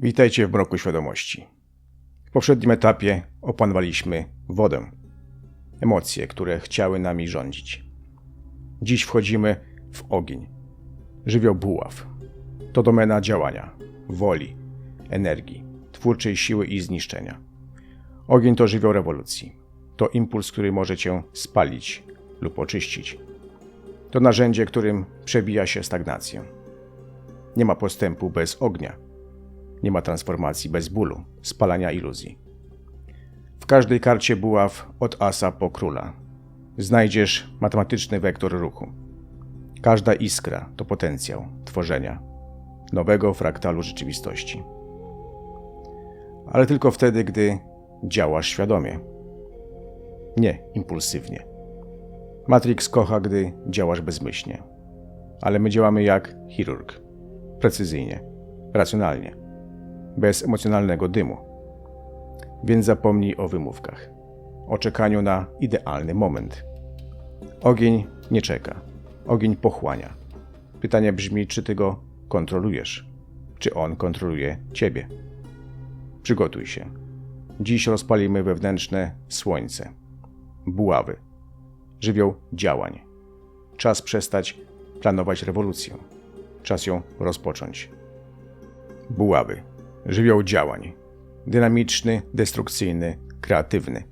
Witajcie w mroku świadomości. W poprzednim etapie opanowaliśmy wodę, emocje, które chciały nami rządzić. Dziś wchodzimy w ogień. Żywioł buław. To domena działania, woli, energii, twórczej siły i zniszczenia. Ogień to żywioł rewolucji. To impuls, który może cię spalić lub oczyścić. To narzędzie, którym przebija się stagnację. Nie ma postępu bez ognia. Nie ma transformacji bez bólu, spalania iluzji. W każdej karcie buław od asa po króla znajdziesz matematyczny wektor ruchu. Każda iskra to potencjał tworzenia nowego fraktalu rzeczywistości. Ale tylko wtedy, gdy działasz świadomie, nie impulsywnie. Matrix kocha, gdy działasz bezmyślnie, ale my działamy jak chirurg precyzyjnie, racjonalnie, bez emocjonalnego dymu. Więc zapomnij o wymówkach, o czekaniu na idealny moment. Ogień nie czeka, ogień pochłania. Pytanie brzmi, czy ty go kontrolujesz, czy on kontroluje ciebie. Przygotuj się. Dziś rozpalimy wewnętrzne słońce, buławy, żywioł działań. Czas przestać planować rewolucję. Czas ją rozpocząć. Buławy. Żywioł działań. Dynamiczny, destrukcyjny, kreatywny.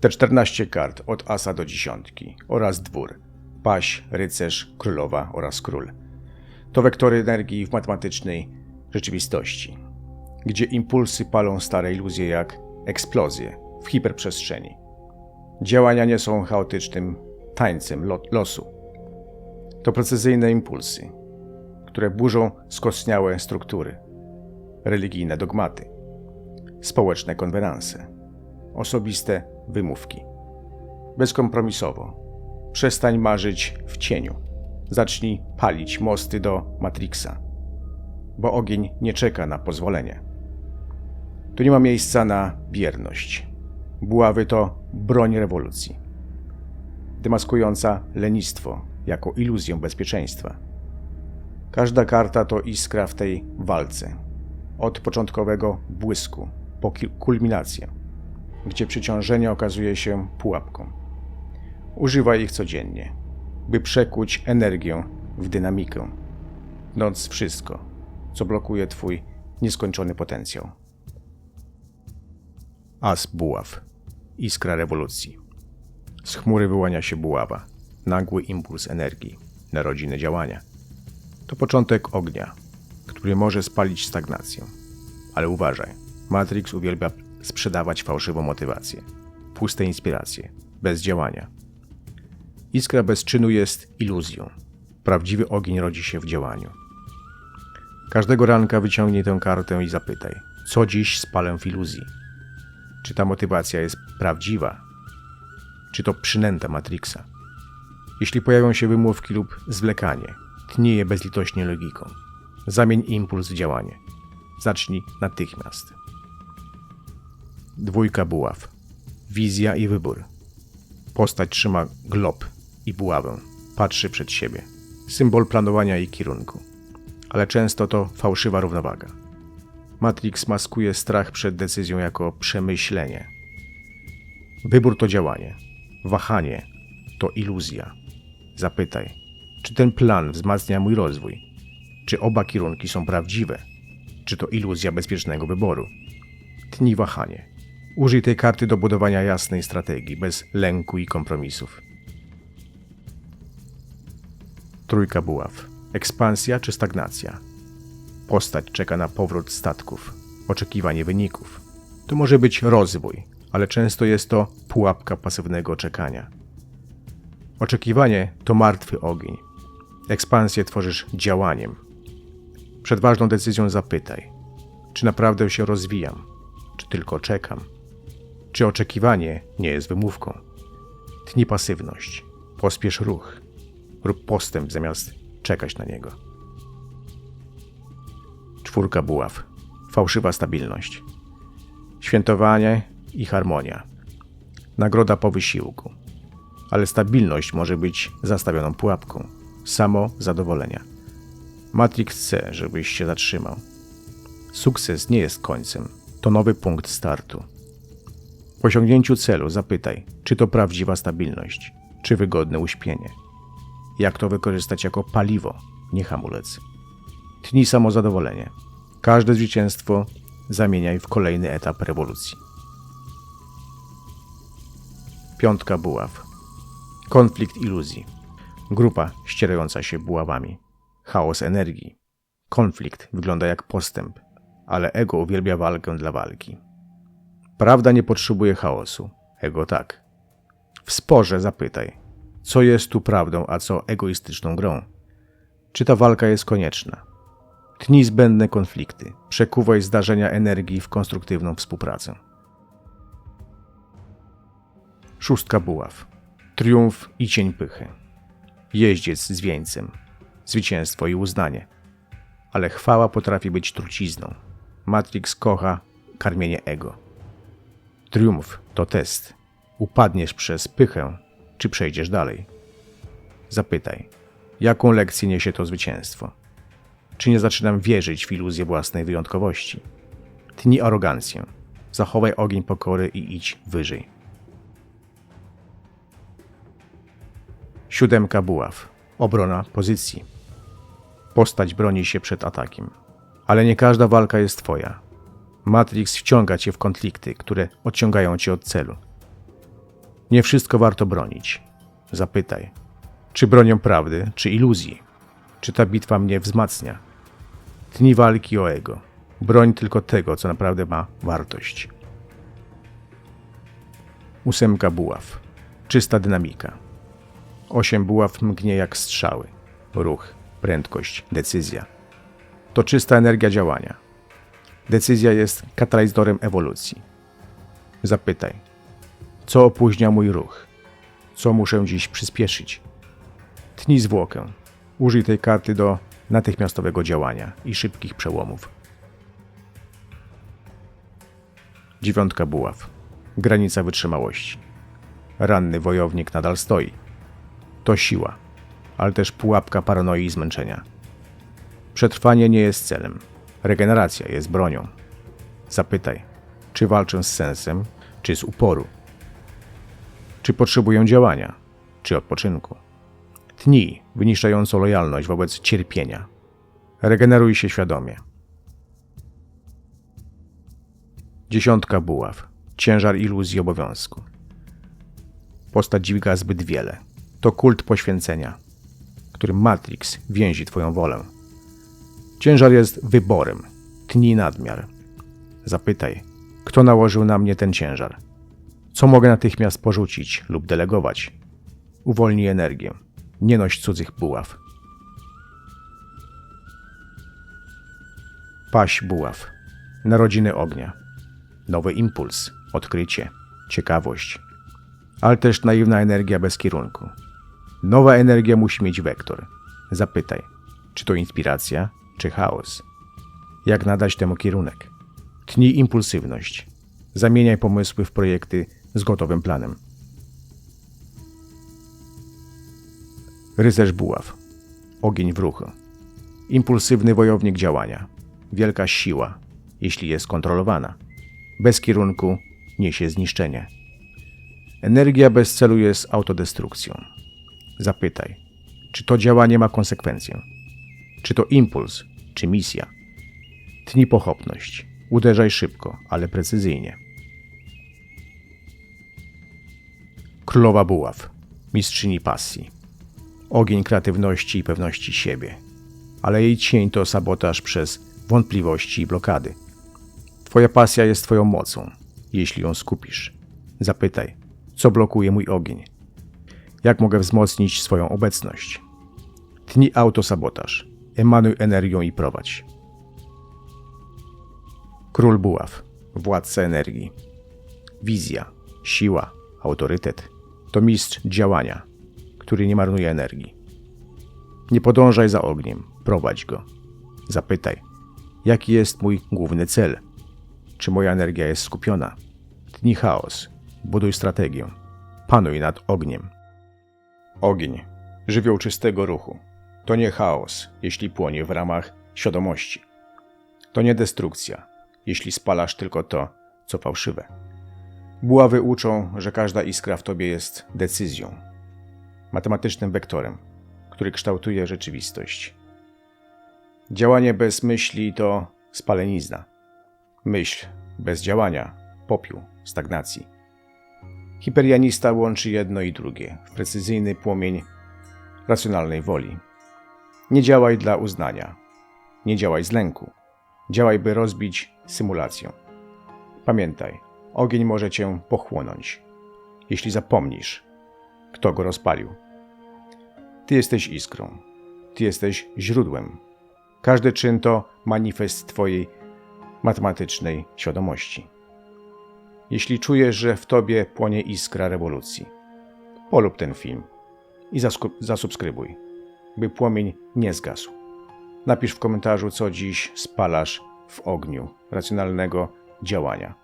Te 14 kart od asa do dziesiątki oraz dwór. Paś, rycerz, królowa oraz król. To wektory energii w matematycznej rzeczywistości, gdzie impulsy palą stare iluzje jak eksplozje w hiperprzestrzeni. Działania nie są chaotycznym tańcem lo- losu. To precyzyjne impulsy, które burzą skostniałe struktury, religijne dogmaty, społeczne konwenanse, osobiste wymówki. Bezkompromisowo. Przestań marzyć w cieniu. Zacznij palić mosty do Matrixa, bo ogień nie czeka na pozwolenie. Tu nie ma miejsca na bierność. Buławy to broń rewolucji, demaskująca lenistwo jako iluzję bezpieczeństwa. Każda karta to iskra w tej walce. Od początkowego błysku po kulminację, gdzie przyciążenie okazuje się pułapką. Używaj ich codziennie, by przekuć energię w dynamikę, noc wszystko, co blokuje Twój nieskończony potencjał. As buław, iskra rewolucji. Z chmury wyłania się buława, nagły impuls energii, narodziny działania. To początek ognia, który może spalić stagnację. Ale uważaj, Matrix uwielbia sprzedawać fałszywą motywację, puste inspiracje, bez działania. Iskra bez czynu jest iluzją. Prawdziwy ogień rodzi się w działaniu. Każdego ranka wyciągnij tę kartę i zapytaj, co dziś spalę w iluzji? Czy ta motywacja jest prawdziwa? Czy to przynęta Matrixa? Jeśli pojawią się wymówki lub zwlekanie, tnij je bezlitośnie logiką. Zamień impuls w działanie. Zacznij natychmiast. Dwójka buław. Wizja i wybór. Postać trzyma glob i buławę. Patrzy przed siebie. Symbol planowania i kierunku. Ale często to fałszywa równowaga. Matrix maskuje strach przed decyzją jako przemyślenie. Wybór to działanie. Wahanie to iluzja. Zapytaj, czy ten plan wzmacnia mój rozwój? Czy oba kierunki są prawdziwe? Czy to iluzja bezpiecznego wyboru? Tnij wahanie. Użyj tej karty do budowania jasnej strategii, bez lęku i kompromisów. Trójka buław. Ekspansja czy stagnacja? Postać czeka na powrót statków, oczekiwanie wyników. To może być rozwój, ale często jest to pułapka pasywnego czekania. Oczekiwanie to martwy ogień. Ekspansję tworzysz działaniem. Przed ważną decyzją zapytaj, czy naprawdę się rozwijam, czy tylko czekam, czy oczekiwanie nie jest wymówką. Tnij pasywność, pospiesz ruch, rób postęp zamiast czekać na niego. Czwórka buław, fałszywa stabilność, świętowanie i harmonia, nagroda po wysiłku ale stabilność może być zastawioną pułapką samo zadowolenia. Matrix chce, żebyś się zatrzymał. Sukces nie jest końcem, to nowy punkt startu. Po osiągnięciu celu zapytaj, czy to prawdziwa stabilność, czy wygodne uśpienie. Jak to wykorzystać jako paliwo, nie hamulec. Tnij samozadowolenie. Każde zwycięstwo zamieniaj w kolejny etap rewolucji. Piątka buław. Konflikt iluzji. Grupa ścierająca się buławami. Chaos energii. Konflikt wygląda jak postęp, ale ego uwielbia walkę dla walki. Prawda nie potrzebuje chaosu, ego tak. W sporze zapytaj, co jest tu prawdą, a co egoistyczną grą. Czy ta walka jest konieczna? Tnij zbędne konflikty, przekuwaj zdarzenia energii w konstruktywną współpracę. Szóstka buław. Triumf i cień pychy. Jeździec z wieńcem. Zwycięstwo i uznanie. Ale chwała potrafi być trucizną. Matrix kocha karmienie ego. Triumf to test. Upadniesz przez pychę, czy przejdziesz dalej? Zapytaj, jaką lekcję niesie to zwycięstwo? Czy nie zaczynam wierzyć w iluzję własnej wyjątkowości? Tnij arogancję. Zachowaj ogień pokory i idź wyżej. Siódemka buław. Obrona pozycji. Postać broni się przed atakiem. Ale nie każda walka jest twoja. Matrix wciąga cię w konflikty, które odciągają cię od celu. Nie wszystko warto bronić. Zapytaj, czy bronią prawdy, czy iluzji? Czy ta bitwa mnie wzmacnia? Tnij walki o ego. Broń tylko tego, co naprawdę ma wartość. Ósemka buław. Czysta dynamika. Osiem buław mgnie jak strzały. Ruch, prędkość, decyzja. To czysta energia działania. Decyzja jest katalizatorem ewolucji. Zapytaj, co opóźnia mój ruch? Co muszę dziś przyspieszyć? Tnij zwłokę. Użyj tej karty do natychmiastowego działania i szybkich przełomów. Dziewiątka buław. Granica wytrzymałości. Ranny wojownik nadal stoi. To siła, ale też pułapka paranoi i zmęczenia. Przetrwanie nie jest celem. Regeneracja jest bronią. Zapytaj, czy walczę z sensem, czy z uporu? Czy potrzebuję działania, czy odpoczynku? Tnij wyniszczającą lojalność wobec cierpienia. Regeneruj się świadomie. Dziesiątka buław. Ciężar iluzji obowiązku. Postać dźwiga zbyt wiele. To kult poświęcenia, którym Matrix więzi twoją wolę. Ciężar jest wyborem. Tnij nadmiar. Zapytaj, kto nałożył na mnie ten ciężar? Co mogę natychmiast porzucić lub delegować? Uwolnij energię. Nie noś cudzych buław. Paść buław. Narodziny ognia. Nowy impuls, odkrycie, ciekawość, ale też naiwna energia bez kierunku. Nowa energia musi mieć wektor. Zapytaj, czy to inspiracja, czy chaos? Jak nadać temu kierunek? Tnij impulsywność. Zamieniaj pomysły w projekty z gotowym planem. Rycerz buław. Ogień w ruchu. Impulsywny wojownik działania. Wielka siła, jeśli jest kontrolowana. Bez kierunku niesie zniszczenie. Energia bez celu jest autodestrukcją. Zapytaj, czy to działanie ma konsekwencję? Czy to impuls, czy misja? Tnij pochopność. Uderzaj szybko, ale precyzyjnie. Królowa Buław, mistrzyni pasji. Ogień kreatywności i pewności siebie. Ale jej cień to sabotaż przez wątpliwości i blokady. Twoja pasja jest twoją mocą, jeśli ją skupisz. Zapytaj, co blokuje mój ogień? Jak mogę wzmocnić swoją obecność? Tnij autosabotaż. Emanuj energią i prowadź. Król Buław, władca energii. Wizja, siła, autorytet to mistrz działania, który nie marnuje energii. Nie podążaj za ogniem, prowadź go. Zapytaj, jaki jest mój główny cel? Czy moja energia jest skupiona? Tnij chaos, buduj strategię, panuj nad ogniem. Ogień, żywioł czystego ruchu. To nie chaos, jeśli płonie w ramach świadomości. To nie destrukcja, jeśli spalasz tylko to, co fałszywe. Buławy uczą, że każda iskra w tobie jest decyzją, matematycznym wektorem, który kształtuje rzeczywistość. Działanie bez myśli to spalenizna. Myśl bez działania popiół stagnacji. Hiperianista łączy jedno i drugie w precyzyjny płomień racjonalnej woli. Nie działaj dla uznania. Nie działaj z lęku. Działaj, by rozbić symulację. Pamiętaj, ogień może cię pochłonąć, jeśli zapomnisz, kto go rozpalił. Ty jesteś iskrą. Ty jesteś źródłem. Każdy czyn to manifest Twojej matematycznej świadomości. Jeśli czujesz, że w Tobie płonie iskra rewolucji, polub ten film i zasubskrybuj, by płomień nie zgasł. Napisz w komentarzu, co dziś spalasz w ogniu racjonalnego działania.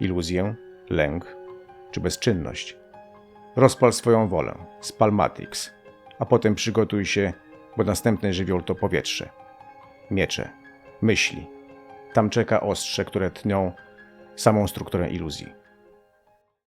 Iluzję, lęk czy bezczynność. Rozpal swoją wolę, spal Matrix, a potem przygotuj się, bo następny żywioł to powietrze. Miecze, myśli. Tam czeka ostrze, które tną samą strukturę iluzji.